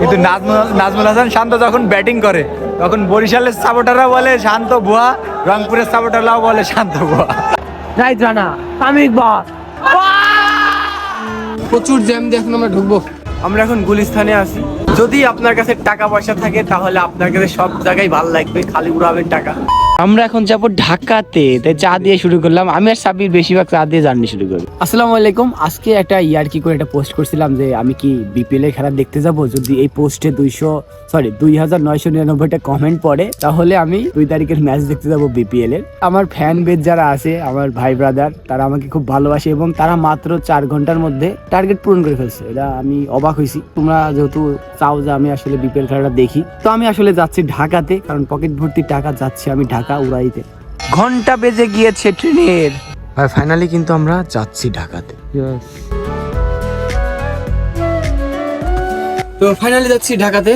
কিন্তু নাজমুল হাসান শান্ত যখন ব্যাটিং করে তখন বরিশালের সাপোর্টাররা বলে শান্ত ভুয়া রংপুরের সাপোর্টাররাও বলে শান্ত ভুয়া রাইট রানা বস প্রচুর জ্যাম দিয়ে এখন আমরা ঢুকবো। আমরা এখন গুলিস্তানে আছি। যদি আপনার কাছে টাকা পয়সা থাকে তাহলে আপনার কাছে সব জায়গায় ভালো লাগবে খালি উড়াবেন টাকা। আমরা এখন যাব ঢাকাতে। তাই চা দিয়ে শুরু করলাম। আমি আর সাবির বেশিরভাগ চা দিয়ে জার্নি শুরু করি। আসসালামু আলাইকুম। আজকে একটা ইয়ার কি করে একটা পোস্ট করছিলাম যে আমি কি বিপিএল এর খেলা দেখতে যাব? যদি এই পোস্টে দুইশো সরি দুই হাজার নয়শো নিরানব্বইটা কমেন্ট পড়ে, তাহলে আমি দুই তারিখের ম্যাচ দেখতে যাব বিপিএল এর। আমার ফ্যান বেজ যারা আছে, আমার ভাই ব্রাদার তারা আমাকে খুব ভালোবাসে এবং তারা মাত্র চার ঘণ্টার মধ্যে টার্গেট পূরণ করে ফেলছে। এটা আমি অবাক হয়েছি। তোমরা যেহেতু চাও যে আমি আসলে বিপিএল খেলাটা দেখি। তো আমি আসলে যাচ্ছি ঢাকাতে, কারণ পকেট ভর্তি টাকা যাচ্ছে, আমি ঢাকা উড়াইতে ঘণ্টা বেজে গিয়েছে ট্রেনের। ভাই ফাইনালি কিন্তু আমরা যাচ্ছি ঢাকাতে। তো ফাইনালি যাচ্ছি ঢাকাতে।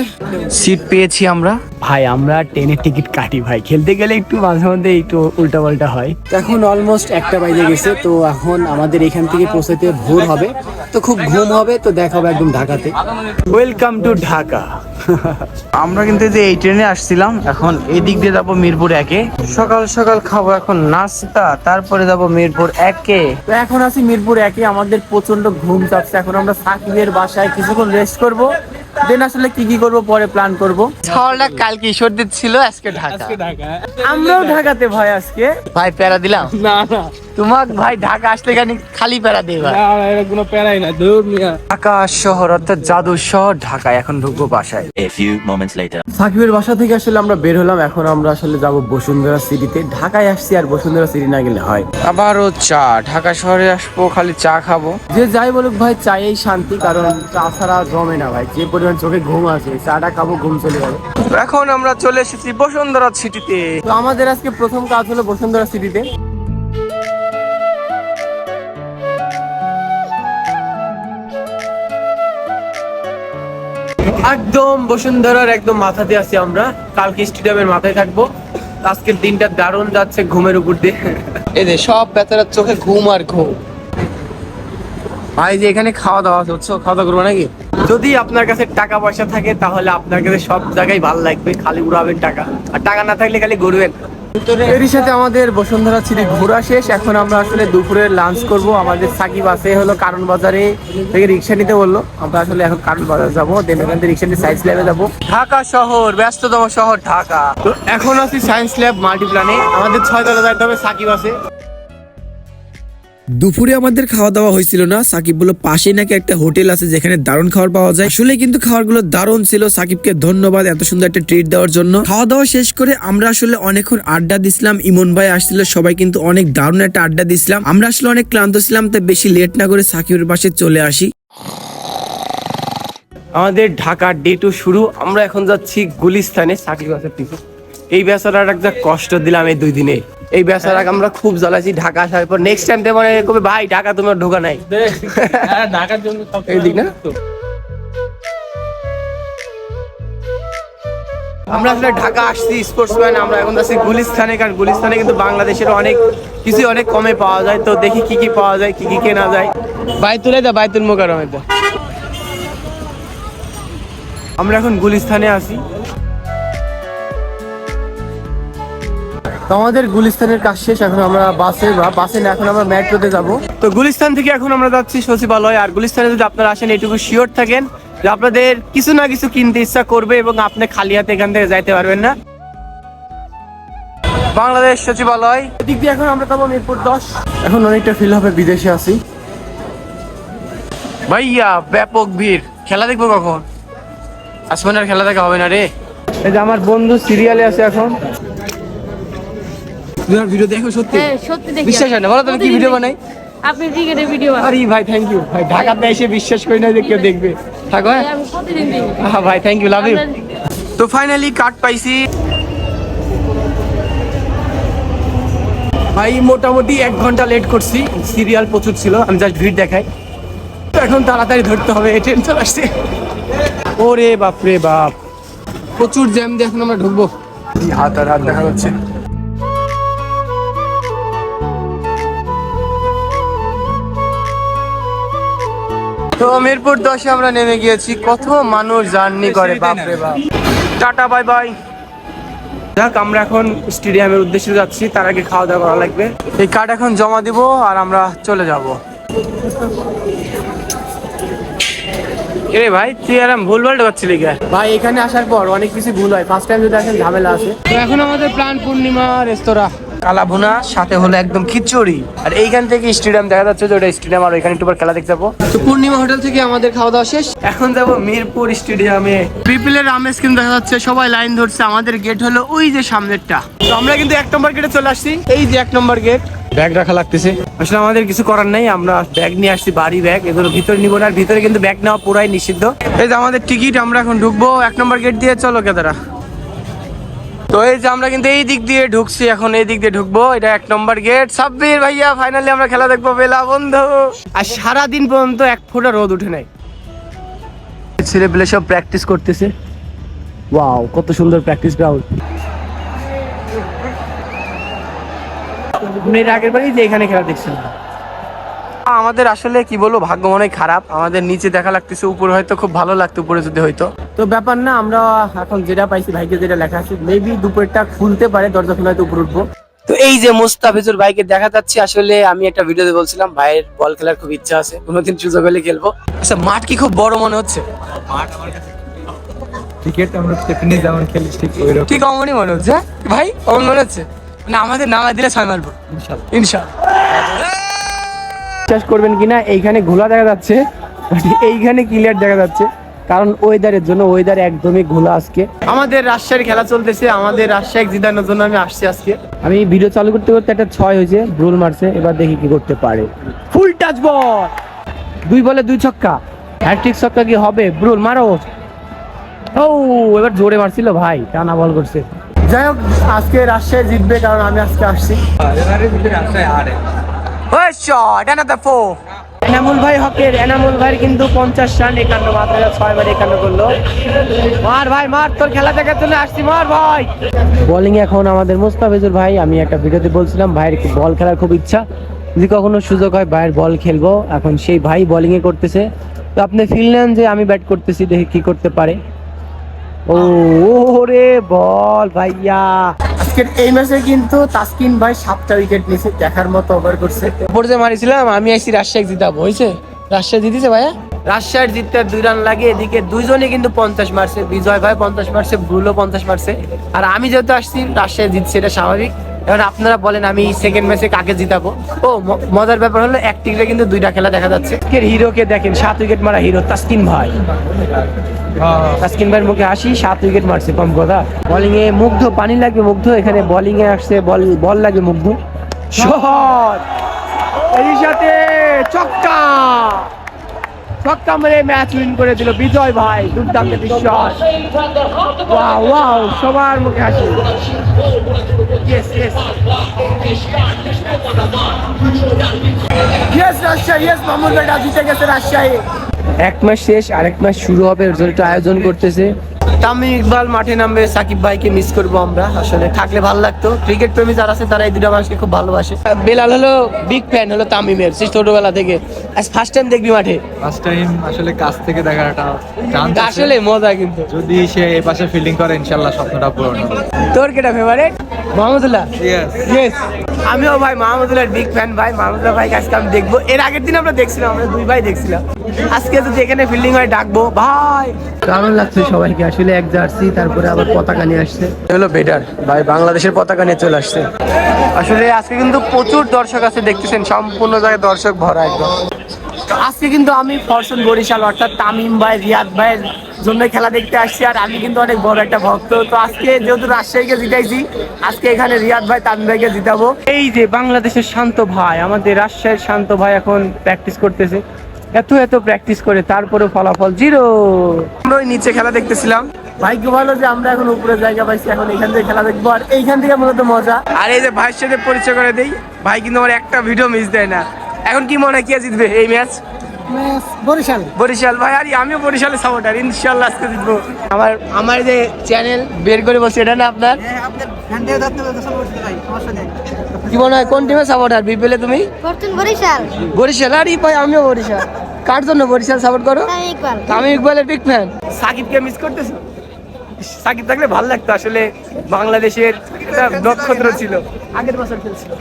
সিট পেয়েছি আমরা। ভাই আমরা ট্রেনের টিকিট কাটি ভাই। খেলতে গেলে একটু মাঝে মধ্যে একটু উল্টা পাল্টা হয়। এখন অলমোস্ট একটা বাজে গেছে তো এখন আমাদের এখান থেকে পৌঁছাতে ভোর হবে। তো খুব ঘুম হবে তো দেখা হবে একদম ঢাকাতে। ওয়েলকাম টু ঢাকা আমরা কিন্তু এই যে এই ট্রেনে আসছিলাম এখন এদিক দিয়ে যাব মিরপুর একে। সকাল সকাল খাব এখন নাস্তা তারপরে যাব মিরপুর একে। তো এখন আছি মিরপুর একে আমাদের প্রচণ্ড ঘুম চাচ্ছে এখন আমরা সাকিবের বাসায় কিছুক্ষণ রেস্ট করব দেন আসলে কি কি করব পরে প্ল্যান করব। কালকে ঈশ্বরদীপ ছিল আজকে ঢাকা। আমরাও ঢাকাতে ভাই আজকে। ভাই প্যারা দিলাম? না না। তোমাক ভাই ঢাকা আসলে খানি খালি প্যারা দিয়ে ভাই। কোনো প্যারাই না দূর মিয়া। ঢাকা শহর অর্থাৎ জাদু শহর ঢাকায় এখন ঢুকবো বাসায়। A few moments later. সাকিবের বাসা থেকে আসলে আমরা বের হলাম এখন আমরা আসলে যাব বসুন্ধরা সিটিতে। ঢাকায় আসছি আর বসুন্ধরা সিটি না গেলে হয়। আবারও চা ঢাকা শহরে আসব খালি চা খাব। যে যাই বলুক ভাই চাই শান্তি কারণ চা ছাড়া জমে না ভাই। যে পরিমাণ চোখে ঘুম আছে চাটা খাব ঘুম চলে যাবে। এখন আমরা চলে এসেছি বসুন্ধরা সিটিতে। তো আমাদের আজকে প্রথম কাজ হলো বসুন্ধরা সিটিতে। একদম বসুন্ধরার একদম মাথাতে আছি আমরা। কালকে স্টেডিয়ামের মাথায় থাকব। আজকের দিনটা দারুণ যাচ্ছে ঘুমের উপর দিয়ে। এই সব বেচারার চোখে ঘুম আর ঘুম। ভাই যে এখানে খাওয়া দাওয়া হচ্ছে খাওয়া দাওয়া করব নাকি? যদি আপনার কাছে টাকা পয়সা থাকে তাহলে আপনার কাছে সব জায়গায় ভালো লাগবে। খালি উড়াবেন টাকা। আর টাকা না থাকলে খালি ঘুরবেন এরই সাথে আমাদের বসুন্ধরা সিটি ঘোরা শেষ। এখন আমরা আসলে দুপুরে লাঞ্চ করব। আমাদের সাকিব আছে হলো কারণ বাজারে থেকে রিক্সা নিতে বলল। আমরা আসলে এখন কারণ বাজার যাব। দেন এখান থেকে রিক্সা নিয়ে সায়েন্স ল্যাবে যাব। ঢাকা শহর ব্যস্ততম শহর ঢাকা। তো এখন আছি সায়েন্স ল্যাব মাল্টিপ্লানে আমাদের ছয় তলা যাইতে হবে সাকিব আছে। দুপুরে আমাদের খাওয়া দাওয়া হয়েছিল না। সাকিব বলল, পাশেই নাকি একটা হোটেল আছে যেখানে দারুণ খাবার পাওয়া যায়। আসলে কিন্তু খাবারগুলো দারুণ ছিল সাকিবকে ধন্যবাদ এত সুন্দর একটা ট্রিট দেওয়ার জন্য। খাওয়া দাওয়া শেষ করে আমরা আসলে অনেকক্ষণ আড্ডা দিছিলাম। ইমন ভাই আসছিল, সবাই কিন্তু অনেক দারুণ একটা আড্ডা দিছিলাম। আমরা আসলে অনেক ক্লান্ত ছিলাম, তাই বেশি লেট না করে সাকিবের পাশে চলে আসি। আমাদের ঢাকার ডে টু শুরু। আমরা এখন যাচ্ছি গুলিস্তানে। সাকিব আছে, পিছু। এই বেচারার একটা কষ্ট দিলাম এই দুই দিনে। এই বেচারাকে আমরা খুব জ্বালাইছি ঢাকা আসার পর নেক্সট টাইম তো মানে কবে ভাই ঢাকা তোমার ঢোকা নাই। ঢাকার জন্য এই দিক না? আমরা আসলে ঢাকা আসছি স্পোর্টসম্যান আমরা এখন যাচ্ছি গুলিস্তানে কারণ গুলিস্তানে কিন্তু বাংলাদেশের অনেক কিছু অনেক কমে পাওয়া যায়। তো দেখি কি কি পাওয়া যায় কি কি কেনা যায়। বাইতুলে দা বাইতুল মোকারমেতে আমরা এখন গুলিস্তানে আছি। তো আমাদের গুলিস্তানের কাজ শেষ এখন আমরা বাসে বা বাসে না এখন আমরা মেট্রোতে যাব। তো গুলিস্তান থেকে এখন আমরা যাচ্ছি সচিবালয় আর গুলিস্তানে যদি আপনারা আসেন এটুকু শিওর থাকেন যে আপনাদের কিছু না কিছু কিনতে ইচ্ছা করবে এবং আপনি খালি হাতে এখান থেকে যাইতে পারবেন না। বাংলাদেশ সচিবালয়। এদিক দিয়ে এখন আমরা যাব মিরপুর দশ। এখন অনেকটা ফিল হবে বিদেশে আছি। ভাইয়া ব্যাপক ভিড়। খেলা দেখব কখন? আসমানের খেলা দেখা হবে না রে। এই যে আমার বন্ধু সিরিয়ালে আছে এখন। তোমার ভিডিও দেখো সত্যি। হ্যাঁ সত্যি দেখি বিশ্বাস হয় না? বলো তুমি কি ভিডিও বানাই? আপনি ক্রিকেটের ভিডিও আরে ভাই থ্যাংক ইউ ভাই ঢাকাতে এসে বিশ্বাস করি না যে কেউ দেখবে। থাকো হ্যাঁ? আমি প্রতিদিন দেখি। আহা, ভাই থ্যাংক ইউ লাভ ইউ তো ফাইনালি কার্ড পাইছি। ভাই মোটামুটি এক ঘণ্টা লেট করছি। সিরিয়াল প্রচুর ছিল আমি জাস্ট ভিড় দেখাই। তো এখন তাড়াতাড়ি ধরতে হবে ট্রেন চলে আসছে। ওরে বাপ রে বাপ। প্রচুর জ্যাম দিয়ে এখন আমরা ঢুকবো। হাত আর হাত দেখা যাচ্ছে। তো মিরপুর দশে আমরা নেমে গিয়েছি। কত মানুষ জার্নি করে বাপরে বাপ। Ta-ta bye bye. যাক আমরা এখন স্টেডিয়ামের উদ্দেশ্যে যাচ্ছি। তার আগে খাওয়া দাওয়া করা লাগবে। এই কার্ড এখন জমা দিব আর আমরা চলে যাব। এরে ভাই তুই আরাম ভুল ভালো করছিলি কে? ভাই এখানে আসার পর অনেক কিছু ভুল হয়। ফার্স্ট টাইম যদি আসেন ঝামেলা আছে। তো এখন আমাদের প্ল্যান পূর্ণিমা রেস্তোরাঁ। কালা ভুনা সাথে হলো একদম খিচুড়ি। আর এইখান থেকে স্টেডিয়াম দেখা যাচ্ছে যে ওটা স্টেডিয়াম আর ওইখানে একটু খেলা দেখতে যাব। তো পূর্ণিমা হোটেল থেকে আমাদের খাওয়া দাওয়া শেষ। এখন যাব মিরপুর স্টেডিয়ামে। পিপলের আমেজ কিন্তু দেখা যাচ্ছে সবাই লাইন ধরছে আমাদের গেট হলো ওই যে সামনেরটা। তো আমরা কিন্তু এক নম্বর গেটে চলে আসছি এই যে এক নম্বর গেট ব্যাগ রাখা লাগতেছে। আসলে আমাদের কিছু করার নাই আমরা ব্যাগ নিয়ে আসছি বাড়ি ব্যাগ এগুলো ভিতরে নিব না আর ভিতরে কিন্তু ব্যাগ নেওয়া পুরাই নিষিদ্ধ। এই যে আমাদের টিকিট আমরা এখন ঢুকবো এক নম্বর গেট দিয়ে চলো কেদারা তো এই যে আমরা কিন্তু এই দিক দিয়ে ঢুকছি এখন এই দিক দিয়ে ঢুকবো। এটা এক নম্বর গেট সাব্বির ভাইয়া ফাইনালি আমরা খেলা দেখব বেলা বন্ধু। আর সারাদিন পর্যন্ত এক ফোঁটা রোদ উঠে নাই। ছেলে পেলে সব প্র্যাকটিস করতেছে। ওয়াও কত সুন্দর প্র্যাকটিস গ্রাউন্ড আগের বারই যে এখানে খেলা দেখছিলাম। আমাদের আসলে কি বলব ভাগ্য মনে খারাপ। আমাদের নিচে দেখা লাগতেছে উপরে হয়তো খুব ভালো লাগতো উপরে যদি হয়তো। তো ব্যাপার না আমরা এখন যেটা পাইছি ভাইকে যেটা লেখা আছে মেবি দুপুরটা খুলতে পারে দরজা খুলে হয়তো উপরে উঠবো। তো এই যে মুস্তাফিজুর ভাইকে দেখা যাচ্ছে আসলে আমি একটা ভিডিওতে বলছিলাম ভাইয়ের বল খেলার খুব ইচ্ছা আছে কোনোদিন সুযোগ হলে খেলব। আচ্ছা মাঠ কি খুব বড় মনে হচ্ছে? ক্রিকেট আমরা স্টেফেনি যেমন খেলি ঠিক ওই রকম ঠিক অমনই মনে হচ্ছে হ্যাঁ? ভাই অমন মনে হচ্ছে? না আমাদের নামা দিলে ছয় মারবো। ইনশাল্লাহ। বিশ্বাস করবেন কিনা এইখানে ঘোলা দেখা যাচ্ছে এইখানে ক্লিয়ার দেখা যাচ্ছে কারণ ওয়েদারের জন্য ওয়েদার একদমই ঘোলা আজকে। আমাদের রাজশাহীর খেলা চলতেছে আমাদের রাজশাহী জিতানোর জন্য আমি আসছি আজকে। আমি ভিডিও চালু করতে করতে একটা ছয় হয়েছে ব্রুল মারছে এবার দেখি কি করতে পারে। ফুল টাচ বল দুই বলে দুই ছক্কা। হ্যাট্রিক ছক্কা কি হবে? ব্রুল মারো। ও এবার জোরে মারছিল ভাই টানা বল করছে। যাই হোক আজকে রাজশাহী জিতবে কারণ আমি আজকে আসছি। ওই শট অ্যানাদার এনামুল ভাই হকের, এনামুল ভাইয়ের কিন্তু পঞ্চাশ রান, একান্ন মাত্র, ছয় বার একান্ন করল। মার ভাই, মার, তোর খেলা দেখার জন্য আসছি, মার ভাই। বোলিং এখন আমাদের মুস্তাফিজুর ভাই, আমি একটা ভিডিওতে বলছিলাম, ভাইয়ের বল খেলার খুব ইচ্ছা। যদি কখনো সুযোগ হয়, ভাইয়ের বল খেলব। এখন সেই ভাই বোলিং এ করতেছে। তো আপনি ফিল নেন যে আমি ব্যাট করতেছি, দেখে কি করতে পারে। ও রে বল ভাইয়া। আজকের এই ম্যাচে কিন্তু তাসকিন ভাই সাতটা উইকেট নিয়েছে দেখার মতো ওভার করছে। উপর যে মারিছিলাম আমি আইসি রাজশাহী জিতাবো হয়েছে রাজশাহী জিতেছে ভাইয়া? রাজশাহীর জিততে দুই রান লাগে এদিকে দুইজনে কিন্তু পঞ্চাশ মারছে। বিজয় ভাই পঞ্চাশ মারছে ভুলও পঞ্চাশ মারছে। আর আমি যেহেতু আসছি রাজশাহী জিতছে এটা স্বাভাবিক। এবার আপনারা বলেন আমি সেকেন্ড ম্যাচে কাকে জিতাবো? ও ম- মজার ব্যাপার হলো এক টিকিটে কিন্তু দুইটা খেলা দেখা যাচ্ছে। আজকের হিরোকে দেখেন সাত উইকেট মারা হিরো তাসকিন ভাই। তাসকিন ভাইয়ের মুখে হাসি সাত উইকেট মারছে কম কথা বোলিং এ মুগ্ধ পানি লাগবে মুগ্ধ এখানে বোলিং এ আসছে বল বল লাগবে মুগ্ধ। শট এর সাথে চক্কা চক্কা মেরে ম্যাচ উইন করে দিল বিজয় ভাই দুর্দান্ত বিশ্বাস। ওয়াও ওয়াও সবার মুখে হাসি। Yes yes yes Rajshahi yes Mamun ভাইটা জিতে গেছে রাজশাহী। এক মাস শেষ আরেক মাস শুরু হবে এর জন্য আয়োজন করতেছে। তামিম ইকবাল মাঠে নামবে সাকিব ভাইকে মিস করব আমরা। আসলে থাকলে ভালো লাগতো। ক্রিকেট প্রেমী যারা আছে তারা এই দুটো মানুষকে খুব ভালোবাসে। বেলাল হলো বিগ ফ্যান হলো তামিমের সেই ছোটবেলা থেকে। আজ ফার্স্ট টাইম দেখবি মাঠে। ফার্স্ট টাইম আসলে কাছ থেকে চান্স আসলে মজা কিন্তু। যদি সে এই পাশে ফিল্ডিং করে ইনশাল্লাহ স্বপ্নটা পূরণ হবে। তোর কেটা ফেভারিট মাহমুদুল্লাহ. ইয়েস আমিও ভাই মাহমুদুল্লাহর বিগ ফ্যান ভাই। মাহমুদুল্লাহ ভাই আজকে আমি দেখব। এর আগের দিন আমরা দেখছিলাম আমরা দুই ভাই দেখছিলাম। আজকে যদি এখানে ফিল্ডিং হয় ডাকবো। ভাই! দারুণ লাগছে সবাইকে? আসলে এক জার্সি তারপরে আবার পতাকা নিয়ে আসছে। হলো বেটার ভাই বাংলাদেশের পতাকা নিয়ে চলে আসছে। আসলে আজকে কিন্তু প্রচুর দর্শক আছে দেখতেছেন সম্পূর্ণ জায়গায় দর্শক ভরা একদম। আজকে কিন্তু আমি ফরসন বরিশাল অর্থাৎ তামিম ভাই রিয়াদ ভাইয়ের জন্য খেলা দেখতে আসছি আর আমি কিন্তু অনেক বড় একটা ভক্ত। তো আজকে যেহেতু রাজশাহীকে জিতাইছি আজকে এখানে রিয়াদ ভাই তামিম ভাইকে জিতাবো। এই যে বাংলাদেশের শান্ত ভাই আমাদের রাজশাহীর শান্ত ভাই এখন প্র্যাকটিস করতেছে। এত এত প্র্যাকটিস করে তারপরে ফলাফল জিরো আমরা ওই নিচে খেলা দেখতেছিলাম। ভাগ্য ভালো যে আমরা এখন উপরে জায়গা পাইছি এখন এখান থেকে খেলা দেখব। আর এইখান থেকে মূলত মজা। আর এই যে ভাইয়ের সাথে পরিচয় করে দেই ভাই কিন্তু আমার একটা ভিডিও মিস দেয় না। এখন কি মনে হয় কে জিতবে এই ম্যাচ বরিশাল। বরিশাল। ভাই আরে আমিও বরিশালের সাপোর্টার ইনশাল্লাহ আজকে জিতবো। আমার আমার যে চ্যানেল বের করে বসে এটা না আপনার? কি মনে হয় কোন টিমের সাপোর্টার বিপিএলে তুমি? করতেন বরিশাল বরিশাল আরে ভাই আমিও বরিশাল কার জন্য বরিশাল সাপোর্ট করো তামিম ইকবালের বিগ ফ্যান সাকিবকে মিস করতেছো? সাকিব থাকলে ভালো লাগতো আসলে বাংলাদেশের নক্ষত্র ছিল। আগের বছর খেলছিল।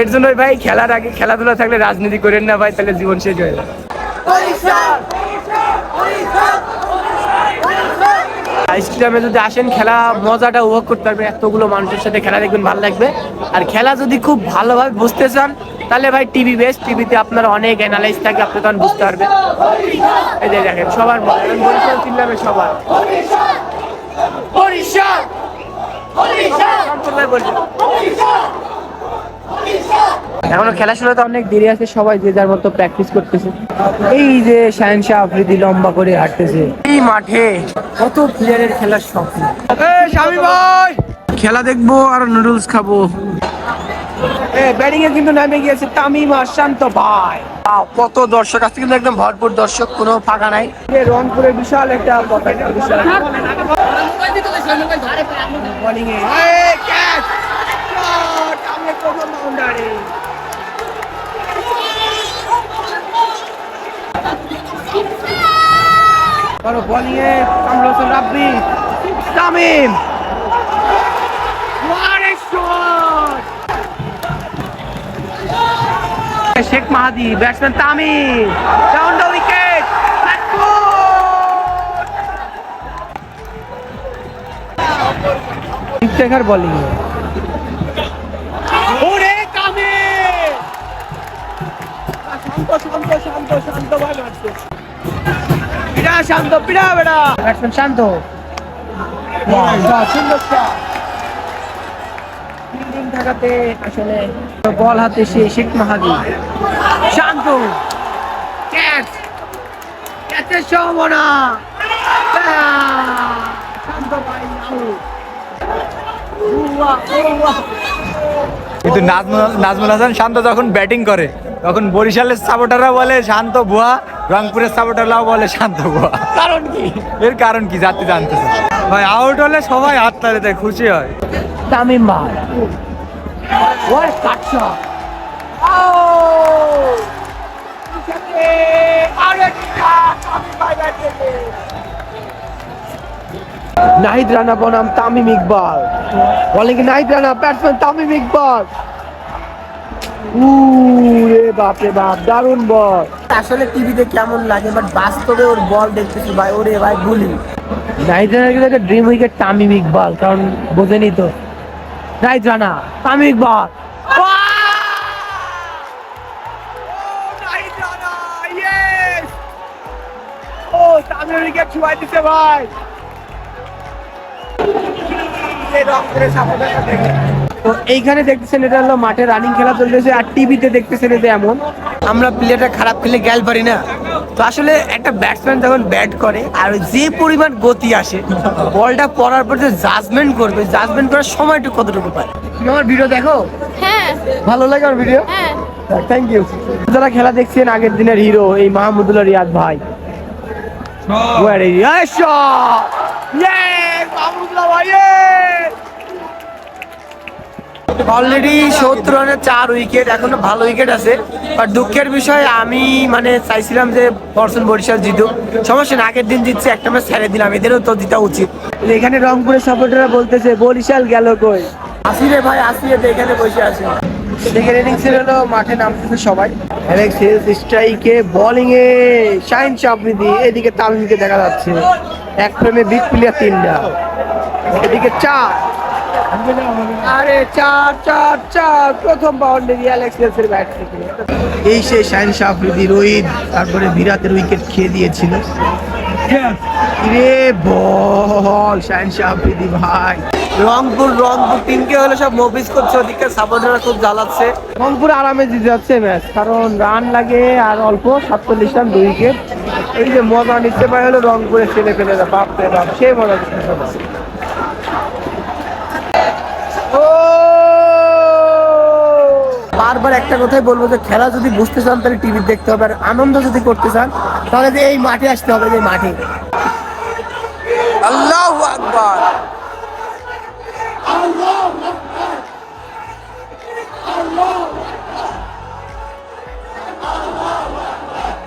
এর জন্যই ভাই খেলার আগে খেলাধুলা থাকলে রাজনীতি করেন না ভাই তাহলে জীবন শেষ হয়ে যাবে। স্টেডিয়ামে যদি আসেন খেলা মজাটা উপভোগ করতে পারবেন এতগুলো মানুষের সাথে খেলা দেখবেন ভালো লাগবে। আর খেলা যদি খুব ভালোভাবে বুঝতে চান তাহলে ভাই টিভি বেস টিভিতে আপনার অনেক অ্যানালাইজ থাকে আপনি তখন বুঝতে পারবেন। এই যে দেখেন সবার বরিশাল চিল্লাবে সবার। এখনও খেলা শুরু তো অনেক দেরি আছে সবাই যে যার মতো প্র্যাকটিস করতেছে। এই যে শাহিন শাহ আফ্রিদি লম্বা করে হাঁটতেছে। এই মাঠে কত প্লেয়ারের খেলার স্বপ্ন স্বামী ভাই! খেলা দেখব আর নুডলস খাব। ব্যাটিং এ কিন্তু নামে গিয়েছে তামিম আর শান্ত ভাই। কত দর্শক আজকে কিন্তু একদম ভরপুর দর্শক কোনো ফাঁকা নাই। রংপুরে বিশাল একটা বোলিং এ। ক্যাচ বড় bowling Kamrul Rabbi. Tamim! Sheikh Mahedi batsman Tamim. Down the wicket Iftekhar bowling ওরে তামিম! শান্ত শান্ত শান্ত শান্ত ভাই মারছে পিড়া শান্ত বেড়া ব্যাটসম্যান শান্ত। সুন্দর। ফিল্ডিং থাকাতে আসলে বল হাতে সে শেখ মাহাদি। শান্ত। ক্যাচ। ক্যাচের সম্ভাবনা। শান্ত ভাই out। উয়া, উয়া। কিন্তু নাজমুল নাজমুল হাসান শান্ত যখন ব্যাটিং করে তখন বরিশালের সাপোর্টাররা বলে শান্ত ভুয়া রংপুরের সাপোর্টাররাও বলে শান্ত ভুয়া। কারণ কি? এর কারণ কি? জাতি জানতেছে। ভাই আউট হলে সবাই হাত তালে দেয় খুশি হয়। তামিম ভাই What a cut shot! Oh! Nahid Rana বনাম তামিম ইকবাল। বলে নাহিদ রানা ব্যাটসম্যান তামিম ইকবাল। উ রে বাপ রে বাপ দারুণ বল। আসলে টিভিতে কেমন লাগে বাট বাস্তবে ওর বল দেখতেছি ভাই ওরে ভাই গুলি। নাহিদ রানার কিন্তু একটা ড্রিম উইকেট তামিম ইকবাল কারণ বোঝেনি তো। নাহিদ রানা তামিম ইকবাল। উইকেট ছুঁয়াই ভাই তো এইখানে দেখতেছেন এটা হলো মাঠে রানিং খেলা চলতেছে আর টিভিতে দেখতেছেন এটা এমন। আমরা প্লেয়ারটা খারাপ খেলে গেল পারি না। তো আসলে একটা ব্যাটসম্যান যখন ব্যাট করে আর যে পরিমাণ গতি আসে বলটা পড়ার পর যে জাজমেন্ট করবে জাজমেন্ট করার সময়টুকু কতটুকু পায়? তুমি আমার ভিডিও দেখো? হ্যাঁ। ভালো লাগে আমার ভিডিও হ্যাঁ। থ্যাংক ইউ যারা খেলা দেখছেন আগের দিনের হিরো এই মাহমুদুল্লাহ রিয়াদ ভাই। Where is shot! অলরেডি সত্তর রানের চার উইকেট এখনও ভালো উইকেট আছে। বাট দুঃখের বিষয় আমি মানে চাইছিলাম যে বর্ষণ বরিশাল জিতুক। সমস্যা না আগের দিন জিতছে একটা ম্যাচ ছেড়ে দিলাম এদেরও তো জিতা উচিত। এখানে রংপুরের সাপোর্টাররা বলতেছে বরিশাল গেল কই? আসি রে ভাই আসি রে এখানে বসে আছে। হলো মাঠে নামতেছে সবাই। অ্যালেক্স হেলস স্ট্রাইকে বোলিং এ শাইন চাপরিদি এদিকে তামিমকে দেখা যাচ্ছে। এক ফ্রেমে বিগ প্লেয়ার তিনটা। এদিকে চার। আরে চার চার চার। প্রথম বাউন্ডারি অ্যালেক্স হেলসের ব্যাট থেকে। এই সে শাইন শাফরিদি রোহিত তারপরে বিরাটের উইকেট খেয়ে দিয়েছিল। রে বল শাইন শাফরিদি ভাই। রংপুর রংপুর টিমকে হলো সব মফিস করছে ওদিকে সাপোর্টাররা খুব জ্বালাচ্ছে। রংপুর আরামে জিতে যাচ্ছে ম্যাচ কারণ রান লাগে আর অল্প সাতচল্লিশ রান দুই উইকেট এই যে মজা নিতে পারে হলো রংপুরের ছেলে পেলেরা বাপ রে বাপ সে মজা নিতে পারে একটা কথাই বলব যে খেলা যদি বুঝতে চান তাহলে টিভি দেখতে হবে। আর আনন্দ যদি করতে চান তাহলে যে এই মাঠে আসতে হবে যে মাঠে। আল্লাহ আকবার।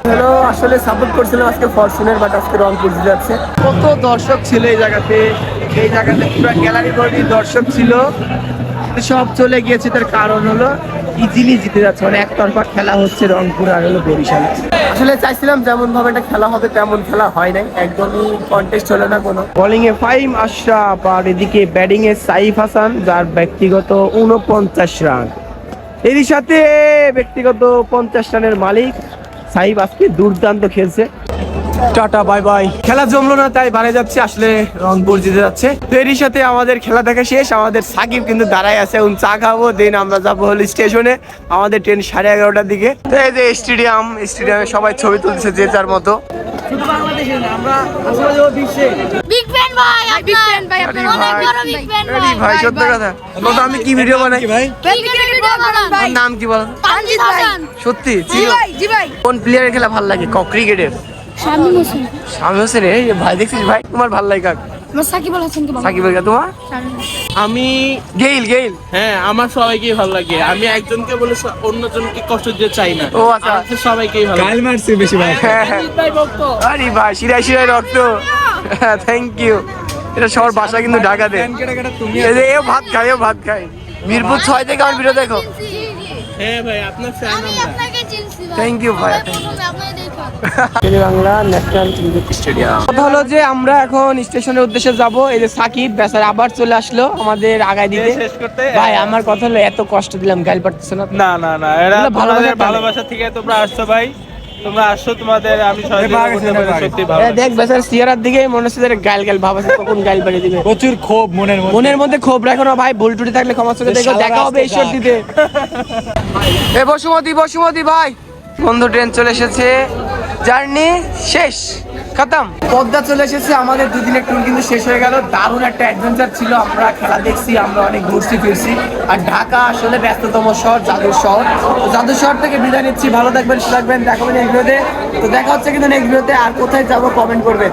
হ্যালো আসলে সাপোর্ট করছিলাম আজকে ফরচুনের বাট আজকে রংপুর যাচ্ছে। কত দর্শক ছিল এই জায়গাতে? এই জায়গাতে পুরো গ্যালারি ভর্তি দর্শক ছিল। সব চলে গিয়েছে তার কারণ হলো ইজিলি জিতে যাচ্ছে। মানে একতরফা খেলা হচ্ছে রংপুর আর হলো বরিশাল। আসলে চাইছিলাম যেমন ভাবে একটা খেলা হবে তেমন খেলা হয় নাই। একদমই কন্টেস্ট হলো না কোনো। বোলিং এ ফাইম আশরাফ আর এদিকে ব্যাটিং এ সাইফ হাসান যার ব্যক্তিগত উনপঞ্চাশ রান। এরই সাথে ব্যক্তিগত পঞ্চাশ রানের মালিক সাইব আজকে দুর্দান্ত খেলছে। Ta-ta bye bye. খেলা জমলো না তাই বাড়ে যাচ্ছে আসলে রংপুর জিতে যাচ্ছে। তো এরই সাথে আমাদের খেলা দেখা শেষ আমাদের সাকিব কিন্তু দাঁড়ায় আছে এখন চা খাব দেন আমরা যাব হল স্টেশনে আমাদের ট্রেন সাড়ে এগারোটার দিকে। তো এই যে স্টেডিয়াম স্টেডিয়ামে সবাই ছবি তুলছে যে যার মতো। বিগ ফ্যান ভাই বিগ ফ্যান ভাই আপনার অনেক বড় বিগ ফ্যান আরে ভাই ভাই সত্য কথা। বলতো আমি কি ভিডিও বানাই? নাম বলো? সত্যি কোন প্লেয়ারের খেলা ভালো লাগে? ক ক্রিকেটের শামীম হোসেন আমি হোসেন এই ভাই দেখছিস ভাই? তোমার ভালো লাগে কাক? আমার সাকিব আল হাসানকে ভালো সাকিব তোমার? আমি গেইল গেইল। হ্যাঁ আমার সবাইকেই ভালো লাগে। আমি একজনকে বলে অন্যজনকে কষ্ট দিতে চাই না। ও আচ্ছা। সবাইকেই ভালো মারছি বেশি ভাই। হ্যাঁ, হ্যাঁ। ভাই ভক্ত আরে ভাই শিরাই শিরাই রক্ত। থ্যাংক ইউ এটা সবার বাসা কিন্তু ঢাকাতে এই যে ভাত খায় এও ভাত খায়। মিরপুর ছয় থেকে আমার ভিডিও দেখো। হ্যাঁ ভাই আপনার ফ্যান আমরা। আপনাকে চিনছি ভাই। বাংলা ন্যাশনাল ক্রিকেট স্টেডিয়াম কথা হলো যে আমরা এখন স্টেশনের উদ্দেশ্যে যাব। এই যে সাকিব বেচার আবার চলে আসলো আমাদের আগায় দিতে ভাই আমার কথা হলো এত কষ্ট দিলাম গাইল পারতেছে না? না না না এরা টানে। ভালোবাসা থেকে তোমরা আসছো ভাই। তোমরা আসছো তোমাদের আমি সহযোগিতা ভাগ করতে আছে, পারি ভাগ। সত্যি ভালো দেখ বেচার সিয়ারার দিকে মনে হচ্ছে যে গাইল গাইল ভাব আছে কখন গাইল বাড়িয়ে দিবে। প্রচুর ক্ষোভ মনের মধ্যে। মনের মধ্যে ক্ষোভ রাখো না ভাই ভুল টুটি থাকলে ক্ষমা দেখো দেখা হবে ঈশ্বর। দিতে। এ বসুমতি বসুমতি ভাই বন্ধু ট্রেন চলে এসেছে। জার্নি শেষ, খতম। পদ্মা চলে এসেছে, আমাদের দুদিনের ট্যুর কিন্তু শেষ হয়ে গেল। দারুণ একটা অ্যাডভেঞ্চার ছিল, আমরা খেলা দেখছি, আমরা অনেক ঘুরছি, ফিরছি। আর ঢাকা আসলে ব্যস্ততম শহর জাদুর শহর। তো জাদুর শহর থেকে বিদায় নিচ্ছি, ভালো থাকবেন থাকবেন দেখাবেন এক ভিডিওতে তো। দেখা হচ্ছে কিন্তু নেক্সট ভিডিওতে আর কোথায় যাব কমেন্ট করবেন।